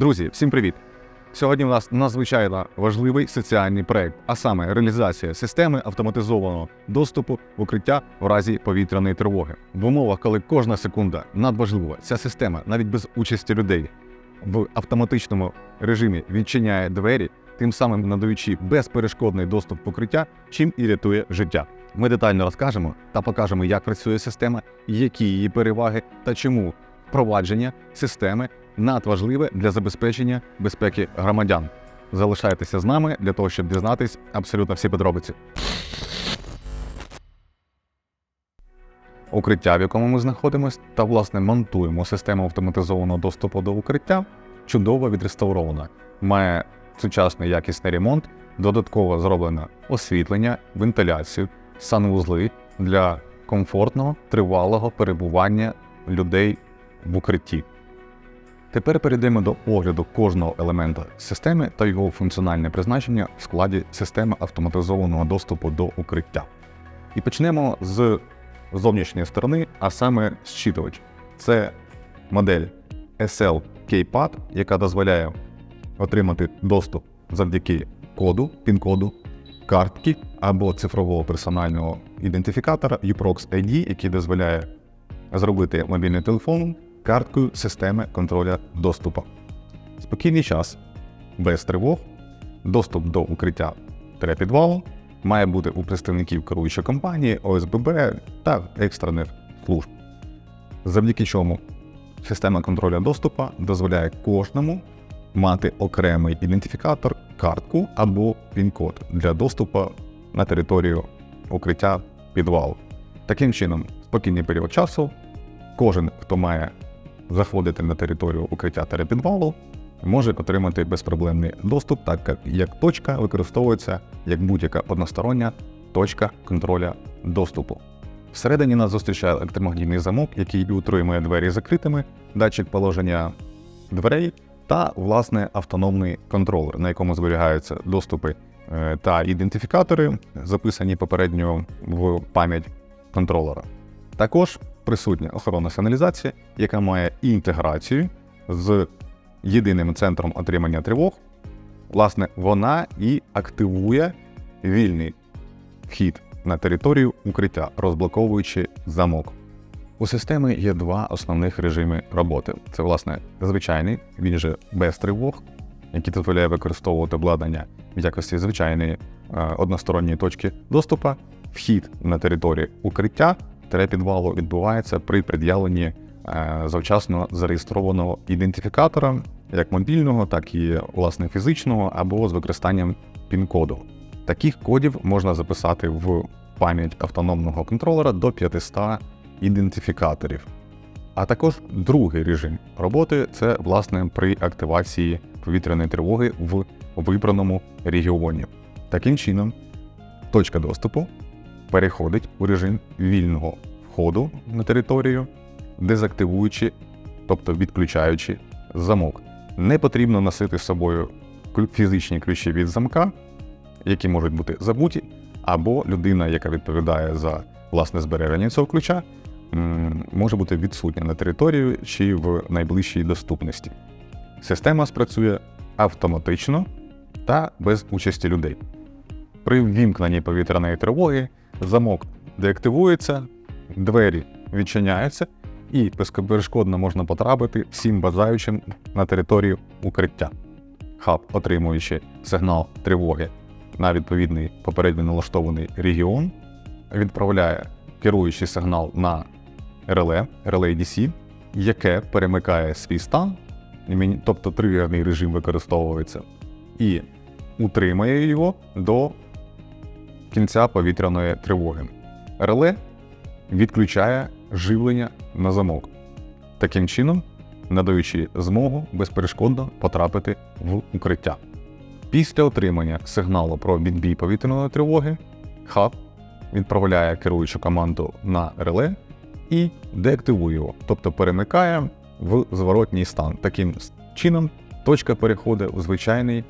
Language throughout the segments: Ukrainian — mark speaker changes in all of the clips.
Speaker 1: Друзі, всім привіт! Сьогодні у нас надзвичайно важливий соціальний проект, а саме реалізація системи автоматизованого доступу в укриття в разі повітряної тривоги. В умовах, коли кожна секунда надважлива, ця система, навіть без участі людей, в автоматичному режимі відчиняє двері, тим самим надаючи безперешкодний доступ в укриття, чим і рятує життя. Ми детально розкажемо та покажемо, як працює система, які її переваги та чому впровадження системи надважливе для забезпечення безпеки громадян. Залишайтеся з нами для того, щоб дізнатись абсолютно всі подробиці. Укриття, в якому ми знаходимося, та власне монтуємо систему автоматизованого доступу до укриття, чудово відреставрована. Має сучасний якісний ремонт, додатково зроблено освітлення, вентиляцію, санвузли для комфортного тривалого перебування людей в укритті. Тепер перейдемо до огляду кожного елемента системи та його функціональне призначення в складі системи автоматизованого доступу до укриття. І почнемо з зовнішньої сторони, а саме зчитувач. Це модель SL Keypad, яка дозволяє отримати доступ завдяки коду, пін-коду, картки або цифрового персонального ідентифікатора UPROX ID, який дозволяє зробити мобільний телефон карткою системи контроля доступу. Спокійний час, без тривог, доступ до укриття та підвалу має бути у представників керуючої компанії, ОСББ та екстрених служб. Завдяки чому система контроля доступу дозволяє кожному мати окремий ідентифікатор, картку або пін-код для доступу на територію укриття підвалу. Таким чином, спокійний період часу, кожен, хто має заходити на територію укриття та підвалу, може отримати безпроблемний доступ, так як, як точка використовується як будь-яка одностороння точка контроля доступу. Всередині нас зустрічає електромагнітний замок, який утримує двері закритими, датчик положення дверей та, власне, автономний контролер, на якому зберігаються доступи е, та ідентифікатори, записані попередньо в пам'ять контролера. Також присутня охоронна сигналізація, яка має інтеграцію з єдиним центром отримання тривог. Власне, вона і активує вільний вхід на територію укриття, розблоковуючи замок. У системи є два основних режими роботи: це, власне, звичайний, він же без тривог, який дозволяє використовувати обладнання в якості звичайної е, односторонньої точки доступу, вхід на територію укриття підвалу відбувається при пред'явленні е, завчасно зареєстрованого ідентифікатора, як мобільного, так і власне фізичного, або з використанням пін-коду. Таких кодів можна записати в пам'ять автономного контролера до 500 ідентифікаторів. А також другий режим роботи це власне при активації повітряної тривоги в вибраному регіоні. Таким чином, точка доступу переходить у режим вільного входу на територію, дезактивуючи, тобто відключаючи замок. Не потрібно носити з собою фізичні ключі від замка, які можуть бути забуті, або людина, яка відповідає за власне збереження цього ключа, може бути відсутня на території чи в найближчій доступності. Система спрацює автоматично та без участі людей. При ввімкненні повітряної тривоги замок деактивується, двері відчиняються, і безперешкодно можна потрапити всім бажаючим на територію укриття. Хаб, отримуючи сигнал тривоги на відповідний попередньо налаштований регіон, відправляє керуючий сигнал на реле, реле DC, яке перемикає свій стан, тобто тригерний режим використовується, і утримує його до кінця повітряної тривоги. Реле відключає живлення на замок, таким чином надаючи змогу безперешкодно потрапити в укриття. Після отримання сигналу про відбій повітряної тривоги, хаб відправляє керуючу команду на реле і деактивує його, тобто перемикає в зворотній стан. Таким чином, точка переходить у звичайний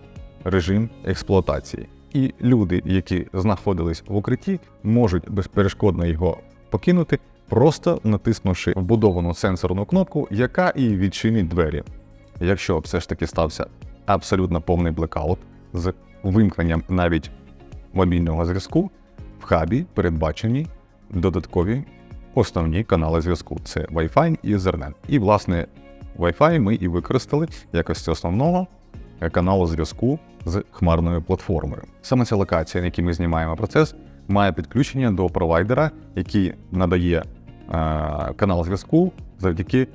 Speaker 1: режим експлуатації. І люди, які знаходились в укритті, можуть безперешкодно його покинути, просто натиснувши вбудовану сенсорну кнопку, яка і відчинить двері. якщо все ж таки стався абсолютно повний блекаут з вимкненням навіть мобільного зв'язку, в хабі передбачені додаткові основні канали зв'язку. Це Wi-Fi і Ethernet. І, власне, Wi-Fi ми і використали якості основного каналу зв'язку з хмарною платформою. Саме ця локація, на якій ми знімаємо процес, має підключення до провайдера, який надає е, канал зв'язку завдяки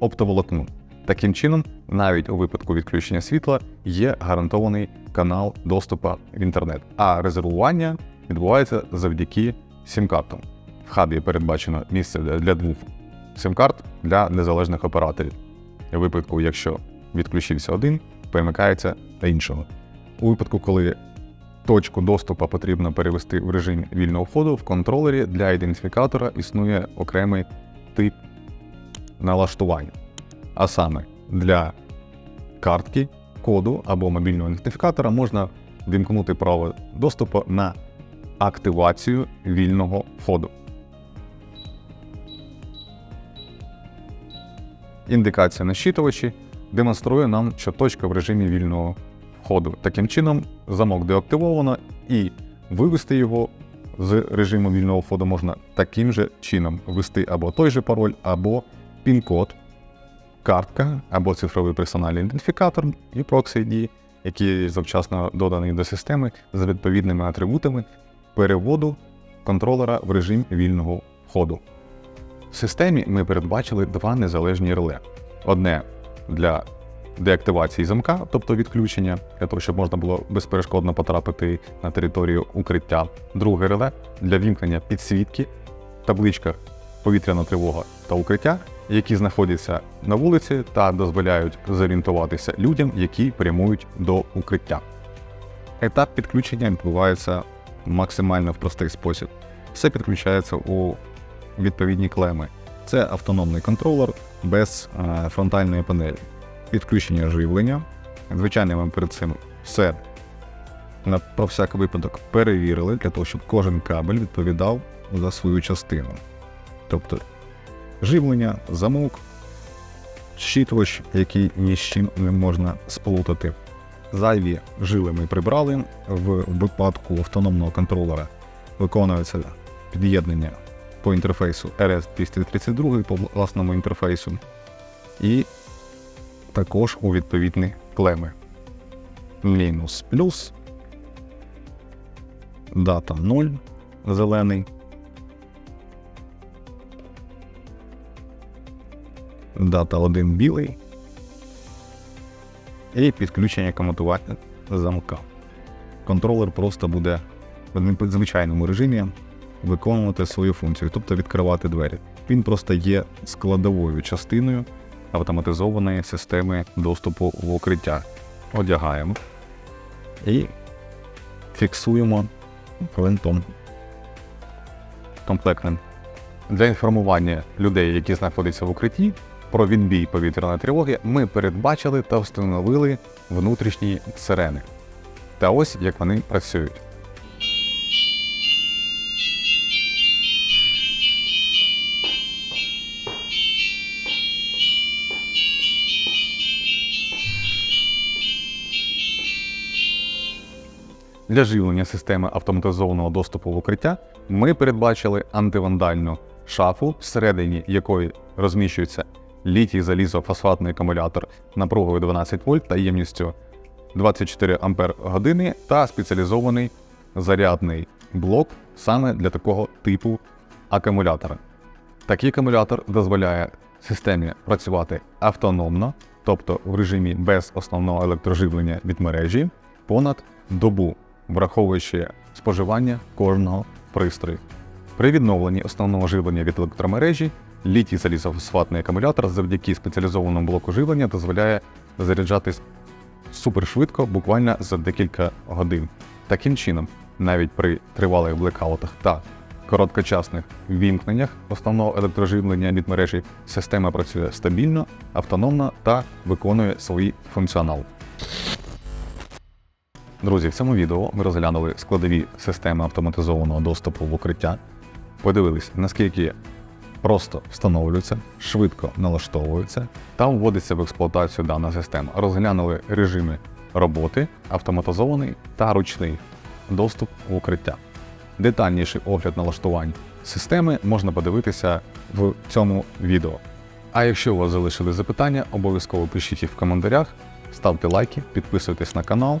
Speaker 1: оптоволокну. Таким чином, навіть у випадку відключення світла є гарантований канал доступу в інтернет, а резервування відбувається завдяки сім-картам. В хабі передбачено місце для двох сим-карт для незалежних операторів. У випадку, якщо відключився один, перемикається на іншого. У випадку, коли точку доступу потрібно перевести в режим вільного входу, в контролері для ідентифікатора існує окремий тип налаштування. А саме для картки, коду або мобільного ідентифікатора можна вімкнути право доступу на активацію вільного входу. Індикація на щитувачі демонструє нам, що точка в режимі вільного входу. Таким чином, замок деактивовано і вивести його з режиму вільного входу можна таким же чином ввести або той же пароль, або пін-код, картка, або цифровий персональний ідентифікатор і Proxy ID, який завчасно доданий до системи з відповідними атрибутами переводу контролера в режим вільного входу. В системі ми передбачили два незалежні реле: одне для деактивації замка, тобто відключення, для того, щоб можна було безперешкодно потрапити на територію укриття. Друге реле для вімкнення підсвітки, табличка повітряна тривога та укриття, які знаходяться на вулиці та дозволяють зорієнтуватися людям, які прямують до укриття. Етап підключення відбувається максимально в простий спосіб. Все підключається у відповідні клеми. Це автономний контролер без е, фронтальної панелі. Підключення живлення. Звичайно, ми перед цим все на про всяк випадок перевірили для того, щоб кожен кабель відповідав за свою частину. Тобто живлення, замок, щитувач, який ні з чим не можна сплутати. Зайві жили ми прибрали. В випадку автономного контролера виконується під'єднання по інтерфейсу RS-232 по власному інтерфейсу. І також у відповідні клеми. Мінус плюс. Дата 0 зелений. Дата 1 білий. І підключення комутування замка. Контролер просто буде в звичайному режимі виконувати свою функцію, тобто відкривати двері. Він просто є складовою частиною автоматизованої системи доступу в укриття. Одягаємо і фіксуємо гвинтом комплектним. Для інформування людей, які знаходяться в укритті, про відбій повітряної тривоги ми передбачили та встановили внутрішні сирени. Та ось як вони працюють. Для живлення системи автоматизованого доступу в укриття ми передбачили антивандальну шафу, всередині якої розміщується літій залізофосфатний акумулятор напругою 12 вольт та ємністю 24 Ампер години та спеціалізований зарядний блок саме для такого типу акумулятора. Такий акумулятор дозволяє системі працювати автономно, тобто в режимі без основного електроживлення від мережі, понад добу, враховуючи споживання кожного пристрою. При відновленні основного живлення від електромережі літій залізофосфатний акумулятор завдяки спеціалізованому блоку живлення дозволяє заряджатись супершвидко, буквально за декілька годин. Таким чином, навіть при тривалих блекаутах та короткочасних вімкненнях основного електроживлення від мережі система працює стабільно, автономно та виконує свій функціонал. Друзі, в цьому відео ми розглянули складові системи автоматизованого доступу в укриття, подивились, наскільки просто встановлюється, швидко налаштовується та вводиться в експлуатацію дана система. Розглянули режими роботи, автоматизований та ручний доступ в укриття. Детальніший огляд налаштувань системи можна подивитися в цьому відео. А якщо у вас залишили запитання, обов'язково пишіть їх в коментарях, ставте лайки, підписуйтесь на канал.